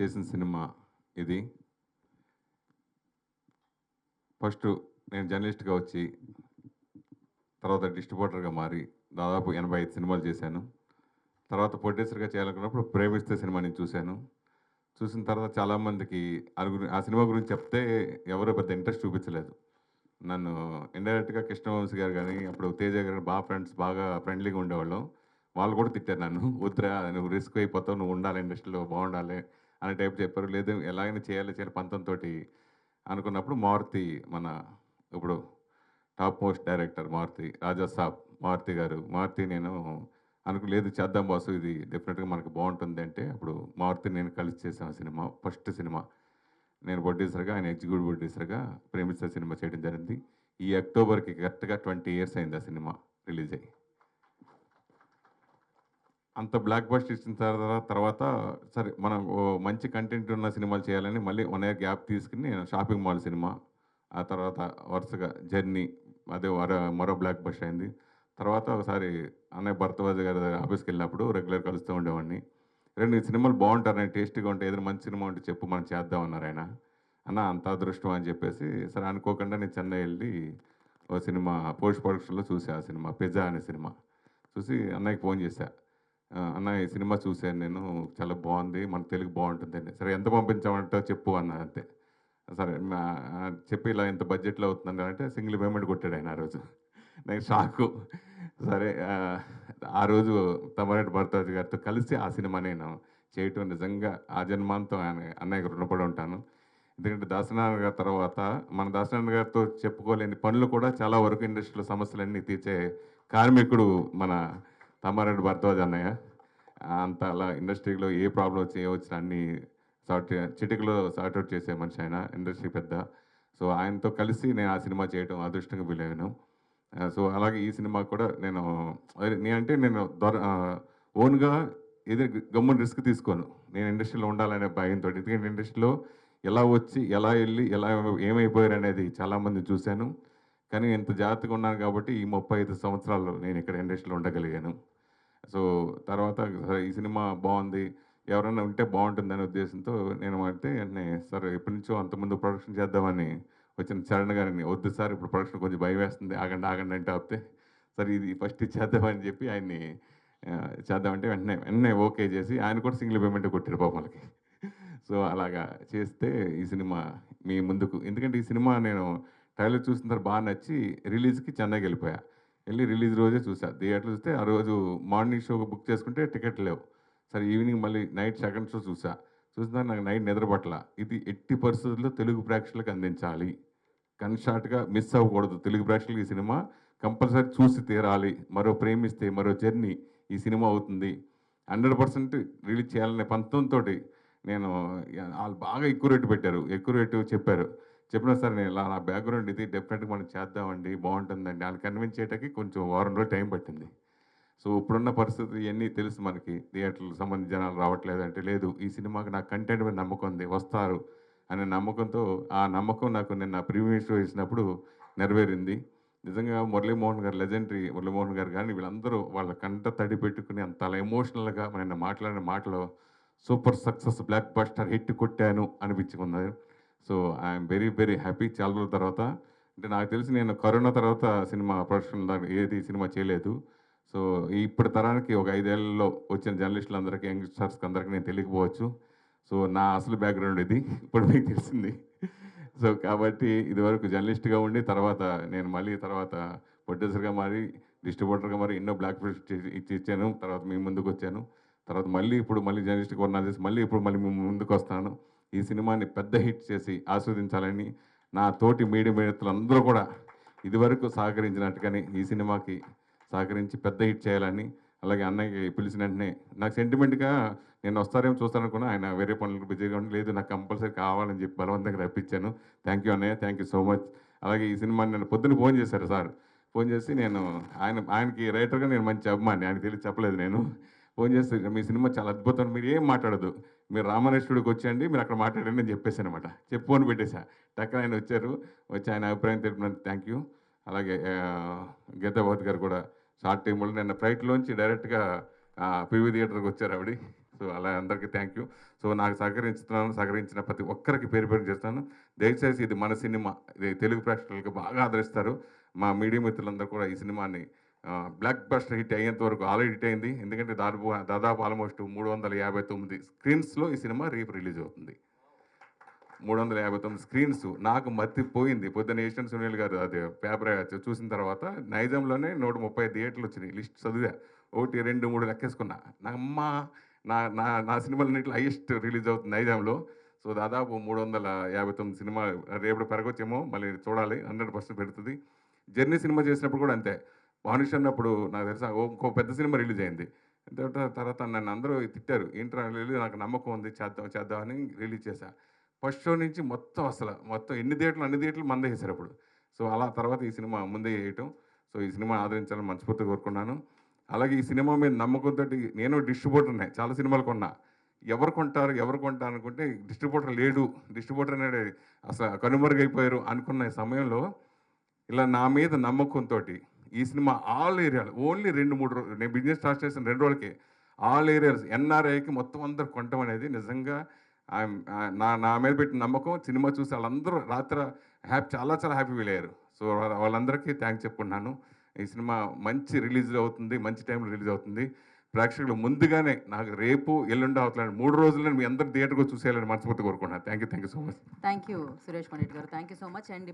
చేసిన సినిమా ఇది. ఫస్ట్ నేను జర్నలిస్ట్గా వచ్చి తర్వాత డిస్ట్రిబ్యూటర్గా మారి దాదాపు ఎనభై ఐదు సినిమాలు చేశాను. తర్వాత ప్రొడ్యూసర్గా చేయాలనుకున్నప్పుడు ప్రేమిస్తే సినిమా నేను చూశాను. చూసిన తర్వాత చాలామందికి అది గురి- ఆ సినిమా గురించి చెప్తే ఎవరు పెద్ద ఇంట్రెస్ట్ చూపించలేదు. నన్ను ఇండైరెక్ట్గా కృష్ణవంశీ గారు కానీ అప్పుడు తేజ గారు బాగా ఫ్రెండ్స్ బాగా ఫ్రెండ్లీగా ఉండేవాళ్ళం. వాళ్ళు కూడా తిట్టారు నన్ను. వద్దురా నువ్వు రిస్క్ అయిపోతావు నువ్వు ఉండాలి ఇండస్ట్రీలో బాగుండాలి. అనే టైప్ చెప్పారు. లేదు ఎలాగైనా చేయాలి చేయాలి పంతంతో అనుకున్నప్పుడు మారుతి మన ఇప్పుడు top most director Maruthi Raja Saab Maruthi garu. Maruthi నేను అనుకు లేదు చేద్దాం బాసు ఇది డెఫినెట్గా మనకు బాగుంటుంది అంటే అప్పుడు మారుతి నేను కలిసి చేసాను సినిమా ఫస్ట్ సినిమా. నేను ప్రొడ్యూసర్గా ఆయన ఎగ్జిక్యూటివ్ ప్రొడ్యూసర్గా ప్రేమిస్తా సినిమా చేయడం జరిగింది. ఈ అక్టోబర్కి కరెక్ట్గా ట్వంటీ ఇయర్స్ అయింది ఆ సినిమా రిలీజ్ అయ్యి. అంత బ్లాక్ బస్ట్ ఇచ్చిన తర్వాత తర్వాత సరే మనం మంచి కంటెంట్ ఉన్న సినిమాలు చేయాలని మళ్ళీ వన్ ఇయర్ గ్యాప్ తీసుకుని నేను షాపింగ్ మాల్ సినిమా ఆ తర్వాత వరుసగా జర్నీ అదే మరో బ్లాక్ బస్ట్ అయింది. తర్వాత ఒకసారి అన్నయ్య భరతవాజ గారి ఆఫీస్కి వెళ్ళినప్పుడు రెగ్యులర్ కలుస్తూ ఉండేవాడిని. రెండు ఈ సినిమాలు బాగుంటారు టేస్టీగా ఉంటాయి ఏదైనా మంచి సినిమా ఉంటే చెప్పు మనం చేద్దాం అన్నారు ఆయన. అన్న అంత అదృష్టం అని చెప్పేసి సరే అనుకోకుండా నేను చెన్నై వెళ్ళి ఓ సినిమా పోస్ట్ ప్రొడక్షన్లో చూసా ఆ సినిమా పిజ్జా అనే సినిమా. చూసి అన్నయ్యకి ఫోన్ చేశాను అన్న ఈ సినిమా చూశాను నేను. చాలా బాగుంది. మన తెలుగు బాగుంటుంది అని సరే ఎంత పంపించామంటే చెప్పు అన్న అంతే. సరే చెప్పి ఇలా ఎంత బడ్జెట్లో అవుతుంది అంటే సింగిల్ పేమెంట్ కొట్టాడు ఆయన ఆ రోజు. నాకు షాకు. సరే ఆ, రోజు తమరెడ్డి భరద్వాజ్ గారితో కలిసి ఆ సినిమా నేను చేయటం నిజంగా ఆ జన్మాంతం ఆయన అన్నయ్యకు రుణపడి ఉంటాను. ఎందుకంటే దాసనారాయణ గారి తర్వాత మన దాసనారాయణ గారితో చెప్పుకోలేని పనులు కూడా చాలా వరకు ఇండస్ట్రీలో సమస్యలన్నీ తీర్చే కార్మికుడు మన తమ్మారెడ్డి భరద్వాజ్ అన్నయ్య. అంత అలా ఇండస్ట్రీలో ఏ ప్రాబ్లం వచ్చి ఏ వచ్చినా అన్ని సార్ట్ చిటికలో సార్ట్అవుట్ చేసే మనిషి ఆయన ఇండస్ట్రీ పెద్ద. సో ఆయనతో కలిసి నేను ఆ సినిమా చేయడం అదృష్టంగా ఫీల్ అయ్యాను సో అలాగే ఈ సినిమా కూడా నేను అదే నేనంటే నేను దొర ఓన్గా ఏదో గమ్మున రిస్క్ తీసుకోను. నేను ఇండస్ట్రీలో ఉండాలనే భయంతో ఎందుకంటే ఇండస్ట్రీలో ఎలా వచ్చి ఎలా వెళ్ళి ఎలా ఏమైపోయారు అనేది చాలామంది చూశాను. కానీ ఇంత జాగ్రత్తగా ఉన్నాను కాబట్టి ఈ ముప్పై ఐదు సంవత్సరాలు నేను ఇక్కడ ఇండస్ట్రీలో ఉండగలిగాను. సో తర్వాత సరే ఈ సినిమా బాగుంది ఎవరైనా ఉంటే బాగుంటుందనే ఉద్దేశంతో నేను అంటే వెంటనే సరే ఎప్పటి నుంచో అంతకుముందు ప్రొడక్షన్ చేద్దామని వచ్చిన చరణ్ గారిని వద్దు సార్ ఇప్పుడు ప్రొడక్షన్ కొంచెం భయం వేస్తుంది ఆగండి ఆగండి అంటే ఆపితే సరే ఇది ఫస్ట్ చేద్దామని చెప్పి ఆయన్ని చేద్దామంటే వెంటనే వెంటనే ఓకే చేసి ఆయన కూడా సింగిల్ పేమెంట్ కొట్టారు పాపాలకి సో అలాగా చేస్తే ఈ సినిమా మీ ముందుకు. ఎందుకంటే ఈ సినిమా నేను ట్రైలర్ చూసిన తర్వాత బాగా నచ్చి రిలీజ్కి చెన్నైకి వెళ్ళిపోయా. వెళ్ళి రిలీజ్ రోజే చూసా. థియేటర్ చూస్తే ఆ రోజు మార్నింగ్ షో బుక్ చేసుకుంటే టికెట్ లేవు. సరే ఈవినింగ్ మళ్ళీ నైట్ సెకండ్ షో చూసా. చూసిన నాకు నైట్ నిద్రపట్ల ఇది ఎట్టి పరిస్థితుల్లో తెలుగు ప్రేక్షకులకు అందించాలి. కన్షార్ట్గా మిస్ అవ్వకూడదు. తెలుగు ప్రేక్షకులకు ఈ సినిమా కంపల్సరీ చూసి తీరాలి. మరో ప్రేమిస్తే మరో జర్నీ ఈ సినిమా అవుతుంది. హండ్రెడ్ పర్సెంట్ రిలీజ్ చేయాలనే పంతంతో నేను వాళ్ళు బాగా ఎక్కువ రేటు పెట్టారు. ఎక్కువ రేటు చెప్పారు. చెప్పిన సరే నేను ఇలా నా బ్యాక్గ్రౌండ్ ఇది డెఫినెట్గా మనం చేద్దామండి బాగుంటుందండి అని కన్విన్స్ చేయడానికి కొంచెం వారం రోజులు టైం పట్టింది. సో ఇప్పుడున్న పరిస్థితి ఇవన్నీ తెలుసు మనకి. థియేటర్లకు సంబంధించి జనాలు రావట్లేదు అంటే లేదు ఈ సినిమాకి నాకు కంటెంట్ మీద నమ్మకం ఉంది వస్తారు అనే నమ్మకంతో ఆ నమ్మకం నాకు నిన్న ప్రీమియర్ షో ఇచ్చినప్పుడు నెరవేరింది. నిజంగా మురళీమోహన్ గారు లెజెండరీ మురళీమోహన్ గారు కానీ వీళ్ళందరూ వాళ్ళ కంట తడి పెట్టుకుని అంత అలా ఎమోషనల్గా నిన్న మాట్లాడిన మాటలో super success block buster hit కొట్టాను అనిపించుకున్నారు. So I'm very very happy చాలా రోజుల తర్వాత. అంటే నాకు తెలిసి నేను కరోనా తర్వాత సినిమా ప్రొడక్షన్ ఏది సినిమా చేయలేదు. సో ఇప్పటి తరానికి ఒక ఐదేళ్ళలో వచ్చిన జర్నలిస్టులందరికీ యంగ్స్టర్స్కి అందరికీ నేను తెలియకపోవచ్చు. సో నా అసలు బ్యాక్గ్రౌండ్ ఇది ఇప్పుడు మీకు తెలిసింది. సో కాబట్టి ఇదివరకు జర్నలిస్ట్గా ఉండి తర్వాత నేను మళ్ళీ తర్వాత ప్రొడ్యూసర్గా మారి డిస్ట్రిబ్యూటర్గా మరి ఎన్నో బ్లాక్ ఫిల్మ్స్ ఇచ్చి ఇచ్చాను తర్వాత మీ ముందుకు వచ్చాను. తర్వాత మళ్ళీ ఇప్పుడు మళ్ళీ జర్నలిస్ట్గా ఉన్నా చేసి మళ్ళీ ఇప్పుడు మళ్ళీ మీ ముందుకు వస్తాను. ఈ సినిమాని పెద్ద హిట్ చేసి ఆస్వాదించాలని నా తోటి మీడియా మిత్రులు కూడా ఇదివరకు సహకరించినట్టుగానే ఈ సినిమాకి సహకరించి పెద్ద హిట్ చేయాలని అలాగే అన్నయ్యకి పిలిచిన వెంటనే నాకు సెంటిమెంట్గా నేను వస్తారేమో చూస్తాననుకున్నా ఆయన వేరే పనులకు బిజీగా ఉండి లేదు నాకు కంపల్సరీ కావాలని చెప్పి బలవంతంగా రప్పించాను. థ్యాంక్ యూ అన్నయ్య థ్యాంక్ యూ సో మచ్. అలాగే ఈ సినిమాని నేను పొద్దున్న ఫోన్ చేశారు సార్. ఫోన్ చేసి నేను ఆయన ఆయనకి రైటర్గా నేను మంచి అభిమాని ఆయనకి తెలిసి చెప్పలేదు నేను. ఫోన్ చేసి మీ సినిమా చాలా అద్భుతం మీరు ఏం మాట్లాడదు మీరు రామనేశ్వరుడికి వచ్చేయండి మీరు అక్కడ మాట్లాడండి అని చెప్పేసి అనమాట చెప్పు అని పెట్టేశా. టక్కన ఆయన వచ్చారు వచ్చి ఆయన అభిప్రాయం తెలిపినందుకు థ్యాంక్ యూ అలాగే గీతాబాద్ గారు కూడా షార్ట్ టైంలో నిన్న ఫ్లైట్లోంచి డైరెక్ట్గా పీవీ థియేటర్కి వచ్చారు ఆవిడ. సో అలా అందరికీ థ్యాంక్ యూ సో నాకు సహకరించుతున్నాను సహకరించిన ప్రతి ఒక్కరికి పేరు పేరు చేస్తాను దయచేసి ఇది మన సినిమా. ఇది తెలుగు ప్రేక్షకులకు బాగా ఆదరిస్తారు. మా మీడియా మిత్రులందరూ కూడా ఈ సినిమాని బ్లాక్ బస్టర్ హిట్ అయ్యేంత వరకు ఆల్రెడీ హిట్ అయింది. ఎందుకంటే దాదాపు దాదాపు ఆల్మోస్ట్ మూడు వందల యాభై తొమ్మిది స్క్రీన్స్లో ఈ సినిమా రేపు రిలీజ్ అవుతుంది. మూడు వందల యాభై తొమ్మిది స్క్రీన్స్ నాకు మర్తిపోయింది పొద్దున్న ఏషియన్ సునీల్ గారు అది పేపర్ చూసిన తర్వాత నైజాంలోనే నూట ముప్పై థియేటర్లు వచ్చినాయి. లిస్ట్ చదివా. ఒకటి రెండు మూడు లెక్కేసుకున్నా. నా అమ్మ నా నా నా సినిమాలన్నింటిలో హైయెస్ట్ రిలీజ్ అవుతుంది నైజాంలో. సో దాదాపు మూడు వందల యాభై తొమ్మిది సినిమా రేపు పెరగొచ్చేమో మళ్ళీ చూడాలి. హండ్రెడ్ పర్సెంట్ పెడుతుంది. జర్నీ సినిమా చేసినప్పుడు కూడా అంతే. మనుషు అన్నప్పుడు నాకు తెలిసి ఇంకో పెద్ద సినిమా రిలీజ్ అయింది. తర్వాత తర్వాత నన్ను అందరూ తిట్టారు ఏంట్రా రిలీజ్ నాకు నమ్మకం ఉంది చేద్దాం చేద్దామని రిలీజ్ చేశా. ఫస్ట్ షో నుంచి మొత్తం అసలు మొత్తం ఎన్ని థియేటర్లు అన్ని థియేటర్లు మందే వేశారు అప్పుడు. సో అలా తర్వాత ఈ సినిమా ముందే వేయటం సో ఈ సినిమా ఆదరించాలని మనస్ఫూర్తిగా కోరుకున్నాను. అలాగే ఈ సినిమా మీద నమ్మకంతో నేను డిస్ట్రిబ్యూటర్నే చాలా సినిమాలు కొన్నా. ఎవరు కొంటారు ఎవరు కొంటారు అనుకుంటే డిస్ట్రిబ్యూటర్ లేడు. డిస్ట్రిబ్యూటర్ అనేది అసలు కనుమరుగైపోయారు అనుకున్న సమయంలో ఇలా నా మీద నమ్మకంతో ఈ సినిమా ఆల్ ఏరియాలు ఓన్లీ రెండు మూడు రోజులు నేను బిజినెస్ స్టార్ట్ చేసిన రెండు రోజులకి ఆల్ ఏరియాస్ ఎన్ఆర్ఐకి మొత్తం అందరు కొనటం అనేది నిజంగా నా నా మీద పెట్టిన నమ్మకం. సినిమా చూసి వాళ్ళందరూ రాత్రి హ్యాపీ చాలా చాలా హ్యాపీ ఫీల్ అయ్యారు. సో వాళ్ళందరికీ థ్యాంక్స్ చెప్పుకున్నాను ఈ సినిమా మంచి రిలీజ్ అవుతుంది మంచి టైంలో రిలీజ్ అవుతుంది. ప్రేక్షకులు ముందుగానే నాకు రేపు ఎల్లుండి అవుతున్నాను మూడు రోజుల్లో మీ అందరు థియేటర్కి చూసేయాలని మనస్ఫూర్తి కోరుకుంటున్నాను. Thank you thank you so much. Thank you Suresh Pandit garu. Thank you so much. And